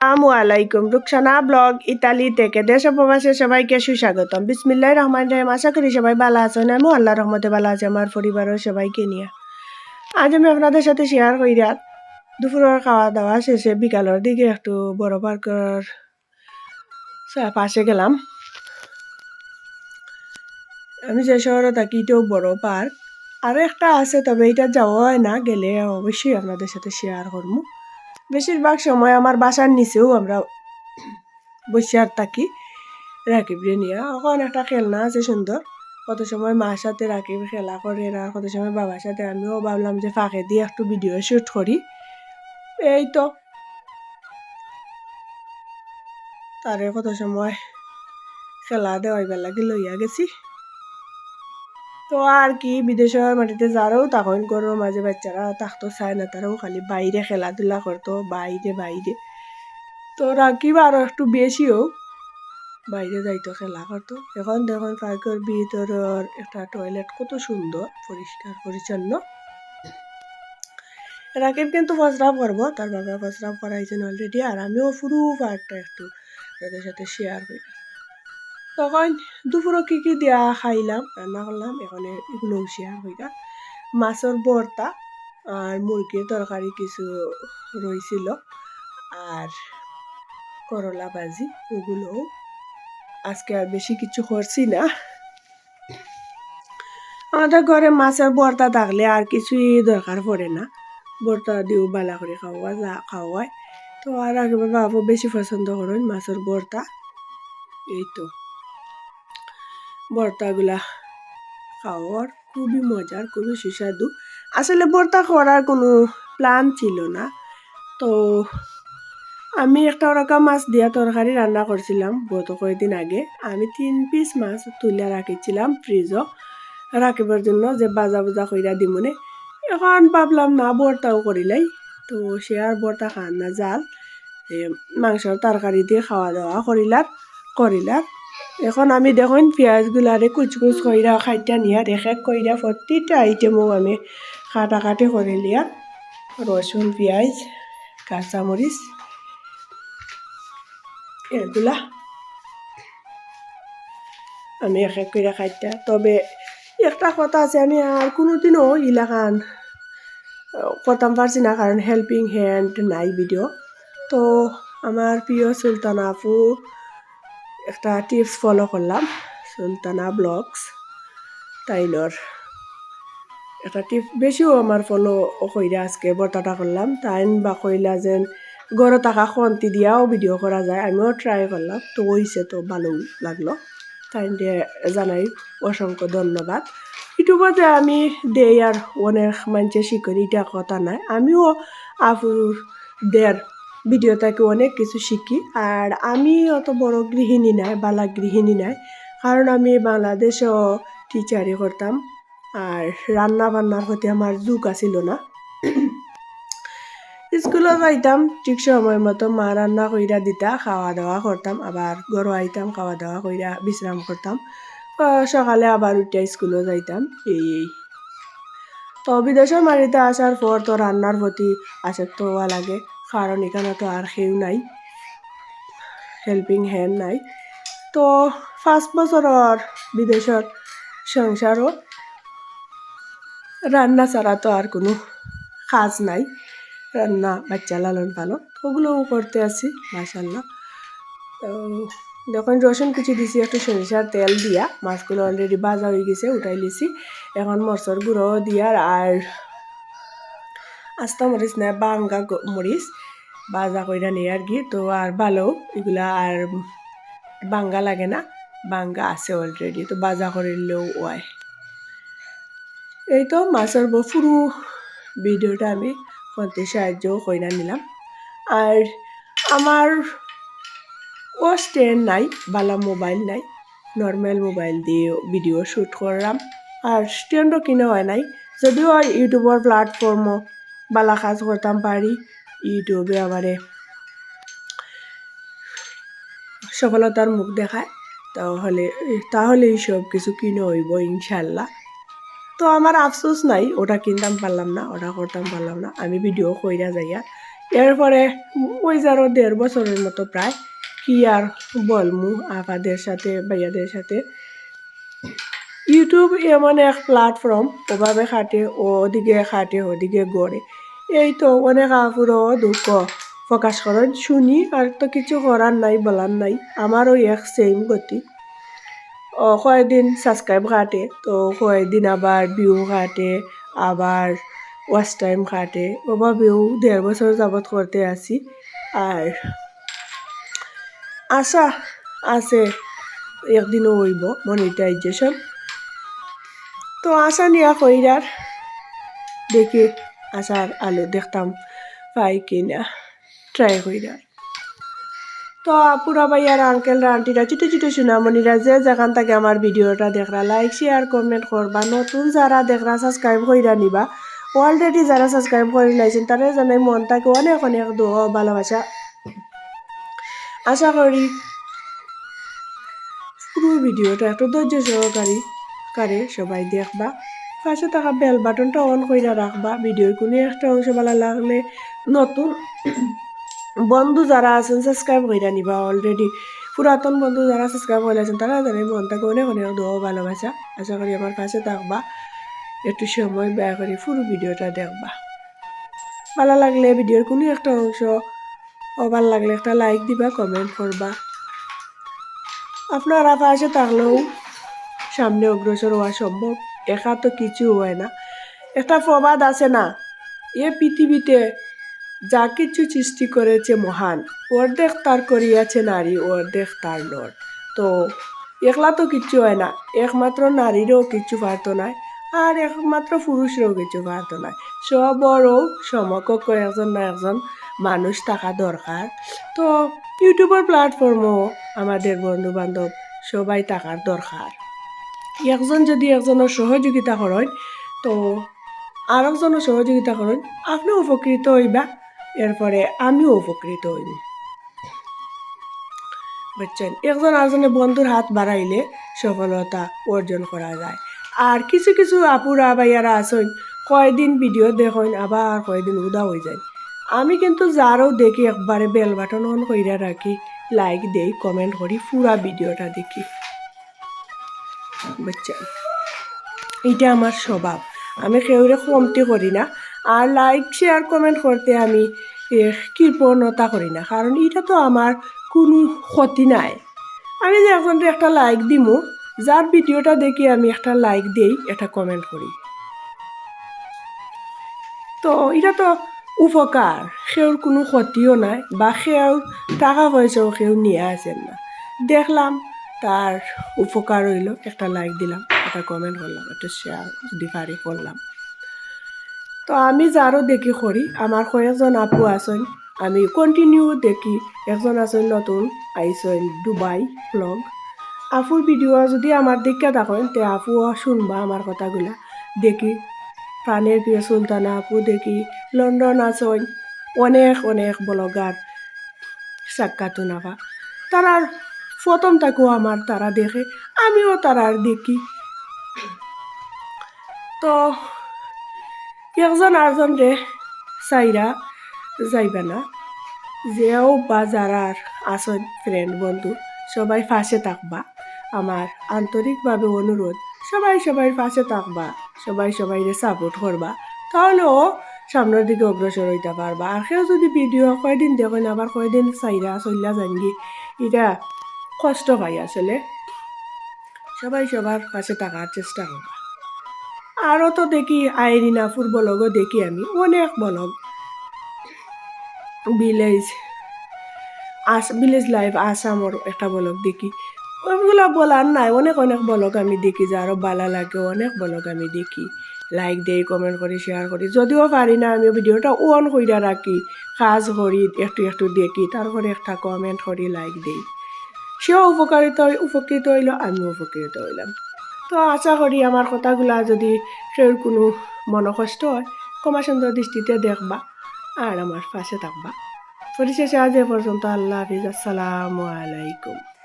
আসসালামু আলাইকুম। Rukhsana blog Italy থেকে দেশ উপবাসে সবাইকে সুস্বাগতম। বিসমিল্লাহ রহমান রহিম। আশা করি সবাই ভালো আছেন। আমি আল্লাহ রহমতে ভালো আছে, আমার পরিবারের সবাইকে নিয়ে। আজ আমি আপনাদের সাথে শেয়ার করি রাত। দুপুরের খাওয়া দাওয়া শেষে বিকালের দিকে একটু বড় পার্কের পাশে গেলাম। আমি যে শহরে থাকি, এটাও বড় পার্ক আরও একটা আছে, তবে এটা যাওয়া হয় না, গেলে অবশ্যই আপনাদের সাথে শেয়ার করব। বেশিরভাগ সময় আমার বাসার নিচেও আমরা বসে আর থাকি। রাকিব রে নিয়ে। ওখানে একটা খেলনা আছে সুন্দর। কত সময় মার সাথে রাকিব খেলা করে আর কত সময় বাবার সাথে। আমিও ভাবলাম যে ফাঁকে দিয়ে একটু ভিডিও শ্যুট করি। এই তো। তারে কত সময় খেলা দেওয়াইবার লাগি লইয়া গেছি। তো আর কি বিদেশের মাটিতে যারাও তখন করো মাঝে বাচ্চারা থাকতো চায় না তারাও খালি বাইরে খেলাধুলা করতো বাইরে বাইরে তো রাকিব আরও একটু বেশিও বাইরে যাইতো খেলা করতো এখন দেখুন পার্কের ভিতরের একটা টয়লেট কত সুন্দর পরিষ্কার পরিচ্ছন্ন রাকিব কিন্তু প্রস্রাব করব তার বাবা প্রস্রাব করাইছেন অলরেডি আর আমিও পুরো পার্কটা একটু তাদের সাথে শেয়ার করি তখন দুপুরে কি কি দেয়া খাইলাম? রান্না করলাম, এখানে এগুলো শেয়ার হইলা মাছের ভর্তা আর মুরগির তরকারি কিছু রইছিল আর করলা ভাজি, ওগুলো আজকে আর বেশি কিছু করছি না। আমাদের ঘরে মাছের ভর্তা থাকলে আর কিছুই দরকার পড়ে না। ভর্তা দিও বালা করে খাওয়া যা খাওয়ায়। তো আর আগে বাবু বেশি পছন্দ করেন মাছের ভর্তা এই তো। ভর্তাগুলা খাওয়ার খুবই মজার খুবই সুস্বাদু। আসলে ভর্তা করার কোনো প্ল্যান ছিল না। তো আমি একটা ওরকম মাছ দিয়া তরকারি রান্না করছিলাম গত কয়েকদিন আগে। আমি তিন পিস মাছ তুলে রাখিছিলাম ফ্রিজও রাখিবার জন্য যে বাজা বুজা কইরা দিমনে এখন ভাবলাম, না ভর্তাও করিলাই তো সে আর ভর্তা খান না জাল মাংসর তরকারি দিয়ে খাওয়া দাওয়া করিলার করিলার এখন আমি দেখুন পেঁয়াজগুলারে কুচকুচ কইরা খাইটা এক এক কইরা প্রতিটা আইটেমও আমি কাটাকাটি করে লিয়ার রসুন পেঁয়াজ কাঁচামরিচ এগুলা আমি এক এক করে খাইটা। তবে একটা কথা আছে, আমি আর কোনোদিনও ইলাকান করতাম পারছি না কারণ হেল্পিং হ্যান্ড নাই ভিডিও তো আমার প্রিয় সুলতানা আপু একটা টিপস ফলো করলাম, সুলতানা ব্লগস তাইনর একটা টিপ বেশিও আমার ফলো কইরা আজকে বর্তাটা করলাম। তাইন বা কইলা যেন গড়ে থাকা খন্তি দিয়াও ভিডিও করা যায়, আমিও ট্রাই করলাম। তো হইছে তো ভালো লাগল। দিয়ে জানাই অসংখ্য ধন্যবাদ। ইউটিউবতে আমি দেই আর অনেক মানুষে শিখনি, এটা কথা নাই। আমিও আপুর দের ভিডিও থেকে অনেক কিছু শিখি। আর আমি অত বড় গৃহিণী নাই, বালা গৃহিণী নাই। কারণ আমি বাংলাদেশও টিচারই করতাম। আর রান্না বান্নার প্রতি আমার যুগ আছিল না। স্কুলে যাইতাম, ঠিক সময় মতো মা রান্না কইরা দিতা খাওয়া দাওয়া করতাম। আবার ঘরও আইতাম খাওয়া দাওয়া কইরা বিশ্রাম করতাম। সকালে আবার উঠে স্কুলে যাইতাম, এই এই। তো বিদেশের মাটিতে আসার পর তো রান্নার প্রতি আসক্ত হওয়া লাগে। কারণ এখানে তো আর কেউ নাই হেল্পিং হ্যান্ড নাই। তো পাঁচ বছরের বিদেশের সংসারও রান্না ছাড়া তো আর কোনো কাজ নাই, রান্না, বাচ্চা লালন পালন ওগুলোও করতে আছি মাসাল্লাহ যখন রসুন কুচি দিছি, একটু সরিষার তেল দিয়া, মাছগুলো অলরেডি ভাজা হয়ে গেছে, উঠাই লিছি এখন মরচর গুঁড়ো দিয়ার আর আস্তা মরিচ না বাঙ্গা মরিচ ভাজা কইরা নিয়ে আর কি। তো আর ভালো, এগুলা আর বাঙ্গা লাগে না, বাঙ্গা আছে অলরেডি তো ভাজা করিলেও হয় এই তো মাছের পুরো ভিডিওটা আমি ফোনতে সাহায্য কইরা নিলাম। আর আমার ও স্ট্যান্ড নাই, বালা মোবাইল নাই, নর্মাল মোবাইল দিয়ে ভিডিও শ্যুট করলাম। আর স্ট্যান্ডও কিনে হয় নাই, যদিও ইউটিউবের প্ল্যাটফর্মও বালা কাজ করতাম, পারি ইউটিউবে আমারে। সফলতার মুখ দেখায়, তাহলে তাহলে সব কিছু কিনে হইব ইনশাল্লাহ তো আমার আফসোস নাই, ওটা কিনতাম পারলাম না, ওটা করতাম পারলাম না, আমি ভিডিও কইরা যাইয়া। এরপরে ওই যারও দেড় বছরের মতো প্রায়, কি আর বলমু আপাদের সাথে, ভাইয়াদের সাথে। ইউটিউব এমন এক প্ল্যাটফর্ম ওভাবে খাটে, ওদিকে খাটে, ওদিকে গড়ে। এই তো অনেক আপুরও দুঃখ। প্রকাশ করেন, শুনি, আর তো কিছু করার নাই, বলার নাই। আমারও এক সেম গতি। ও কয়েকদিন সাবস্ক্রাইব কাটে তো কয়েকদিন আবার ভিউ কাটে আবার ওয়াচ টাইম কাটে ওভাবেও দেড় বছর যাবৎ করতে আছি। আর আশা আছে একদিনও হইব মনিটাইজেশন তো আশা নিয়া কইরার, দেখি আশার আলু দেখতাম, পাই কিনা ট্রাই কইরার তো পুরা ভাইয়ার আঙ্কেলরা আন্টিরা ছোটো ছোটো সোনামণিরা, যে যেখান থেকে আমার ভিডিওটা দেখরা লাইক শেয়ার কমেন্ট করবা। নতুন যারা দেখরা সাবস্ক্রাইব কইরা নিবা। অলরেডি যারা সাবস্ক্রাইব করে লাইছেন, তারা জানাই মন থাকে অনেক অনেক দোয়া ভালোবাসা। আশা করি পুরো ভিডিওটা একটু ধৈর্য সহকারী কারে সবাই দেখবা। পাশে থাকা বেল বাটনটা অন কইরা রাখবা। ভিডিওর কোনো একটা অংশ ভালো লাগলে নতুন বন্ধু যারা আছেন সাবস্ক্রাইব কইরা নিবা। অলরেডি পুরাতন বন্ধু যারা সাবস্ক্রাইব করে আছেন, তারা জানে মন থেকে অনেক দোয়া ভালোবাসা। আশা করি আমার পাশে থাকবা। একটু সময় ব্যয় করে পুরো ভিডিওটা দেখবা। ভালো লাগলে ভিডিওর কোনো একটা অংশ ভালো লাগলে একটা লাইক দিবা কমেন্ট করবা। আপনারা পাশে থাকলেও সামনে অগ্রসর হওয়া সম্ভব। একা তো কিছু হয় না। একটা প্রবাদ আছে না? এ পৃথিবীতে যা কিছু সৃষ্টি করেছে মহান, অর্ধেক তার করিয়াছে নারী, অর্ধেক তার নর তো একলা তো কিচ্ছু হয় না, একমাত্র নারীরও কিছু পারতো না আর একমাত্র পুরুষেরও কিছু পারতো না সবরও সমকক্ষ একজন না একজন মানুষ থাকা দরকার। তো ইউটিউবের প্ল্যাটফর্মও আমাদের বন্ধু বান্ধব সবাই থাকার দরকার। একজন যদি একজনের সহযোগিতা করেন তো আর একজনের সহযোগিতা করেন আপনিও উপকৃত হইবা। এরপরে আমিও উপকৃত হইব বুঝছেন? একজন আরেকজনের বন্ধুর হাত বাড়াইলে সফলতা অর্জন করা যায়। আর কিছু কিছু আপুরা বাইয়ারা আছেন, কয়দিন ভিডিও দেখেন, আবার কয়দিন উদা হয়ে যায়। আমি কিন্তু যারও দেখি, একবারে বেল বাটন অন কইরা রাখি লাইক দেই কমেন্ট করি, পুরা ভিডিওটা দেখি। বুঝছেন এটা আমার স্বভাব। আমি কেউরে কমতি করি না। আর লাইক শেয়ার কমেন্ট করতে আমি কৃপণতা করি না। কারণ এটা তো আমার কোনো ক্ষতি নাই। আমি যে এখন একটা লাইক দিমু, যার ভিডিওটা দেখি আমি একটা লাইক দিই একটা কমেন্ট করি। তো এটা তো উপকার। সেওর কোনো ক্ষতিও নাই বা সেও টাকা পয়সাও কেউ নিয়ে আসেন না। দেখলাম তার উপকার হইল একটা লাইক দিলাম, একটা কমেন্ট করলাম, একটা শেয়ার যদি পারি করলাম। তো আমি যারও দেখি করি, আমার কয়েকজন আপু আছেন, আমি কন্টিনিউ দেখি একজন আছেন নতুন আইসেন দুবাই ব্লগ আপুর ভিডিও যদি আমার দেখা থাকেন, তে আপুও শুনবা আমার কথাগুলা। দেখি প্রাণের প্রিয় সুলতানা আপু দেখি লন্ডন আছেন, অনেক অনেক ব্লগার সাক্ষাৎ নাপা তারার প্রথম তাকেও আমার তারা দেখে, আমিও তারার দেখি। তো, একজন আরজন রে চাইরা যাইবা না। যেও বা যারার আসন ফ্রেন্ড বন্ধু, সবাই পাশে থাকবা। আমার আন্তরিকভাবে অনুরোধ, সবাই সবাই পাশে থাকবা, সবাই সবাইরে সাপোর্ট করবা। তাহলেও সামনের দিকে অগ্রসর হইতে পারবা। আর কেউ যদি ভিডিও কয়দিন দেখেন, আবার কয়দিন চাইরা চল্লা জানগি এটা কষ্ট পাই আসলে। সবাই সবার কাছে থাকার চেষ্টা করবা আরও তো দেখি আইরিনাফুর ব্লগও দেখি আমি, অনেক ব্লগ। ভিলেজ, আস, ভিলেজ লাইফ আসামর একটা বলক দেখি। ওইগুলো বলার নাই, অনেক অনেক বলক আমি দেখি যে আরও ভালো লাগে, অনেক বলক আমি দেখি। লাইক দেই কমেন্ট করি শেয়ার করি। যদিও পারি না, আমি ভিডিওটা অন কইরা রাখি। কাজ করি, একটু একটু দেখি, তারপরে একটা কমেন্ট করি লাইক দেই। সেও উপকারিত উপকৃত হইল, আমিও উপকৃত হইলাম। তো আশা করি আমার কথাগুলা যদি কেউ কোনো মনকষ্ট হয় ক্ষমা সুন্দর দৃষ্টিতে দেখবা আর আমার পাশে থাকবা। পরিশেষে আজ এ পর্যন্ত আল্লাহ হাফিজ। আসসালামু আলাইকুম।